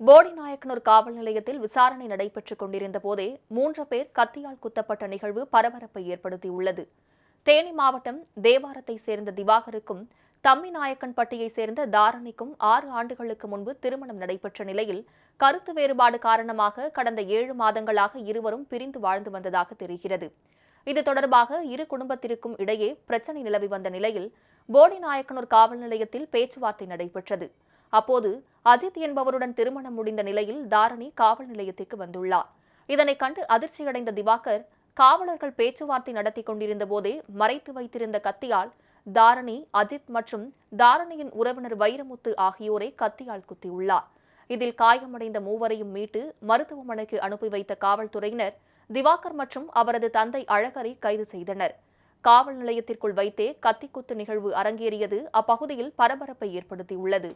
போடிநாயக்கனூர் காவல் நிலையத்தில் விசாரணை நடைபெற்றுக் கொண்டிருந்த போதே மூன்று பேர் கத்தியால் குத்தப்பட்ட நிகழ்வு பரபரப்பை ஏற்படுத்தியுள்ளது. தேனி மாவட்டம் தேவாரத்தை சேர்ந்த திவாகருக்கும் தம்மிநாயக்கன்பட்டியை சேர்ந்த தாரணிக்கும் ஆறு ஆண்டுகளுக்கு முன்பு திருமணம் நடைபெற்ற நிலையில் கருத்து வேறுபாடு காரணமாக கடந்த ஏழு மாதங்களாக இருவரும் பிரிந்து வாழ்ந்து வந்ததாக தெரிகிறது. இது தொடர்பாக இரு குடும்பத்திற்கும் இடையே பிரச்சனை நிலவி வந்த நிலையில் போடிநாயக்கனூர் காவல் நிலையத்தில் பேச்சுவார்த்தை நடைபெற்றது. அப்போது அஜித் என்பவருடன் திருமணம் முடிந்த நிலையில் தாரணி காவல் நிலையத்திற்கு வந்துள்ளார். இதனைக் கண்டு அதிர்ச்சியடைந்த திவாகர் காவலர்கள் பேச்சுவார்த்தை நடத்தி கொண்டிருந்த போதே மறைத்து வைத்திருந்த கத்தியால் தாரணி அஜித் மற்றும் தாரணியின் உறவினர் வைரமுத்து ஆகியோரை கத்தியால் குத்தியுள்ளார். இதில் காயமடைந்த மூவரையும் மீட்டு மருத்துவமனைக்கு அனுப்பி வைத்த காவல்துறையினர் திவாகர் மற்றும் அவரது தந்தை அழகரை கைது செய்தனர். காவல் நிலையத்திற்குள் வைத்தே கத்திக்குத்து நிகழ்வு அரங்கேறியது அப்பகுதியில் பரபரப்பை ஏற்படுத்தியுள்ளது.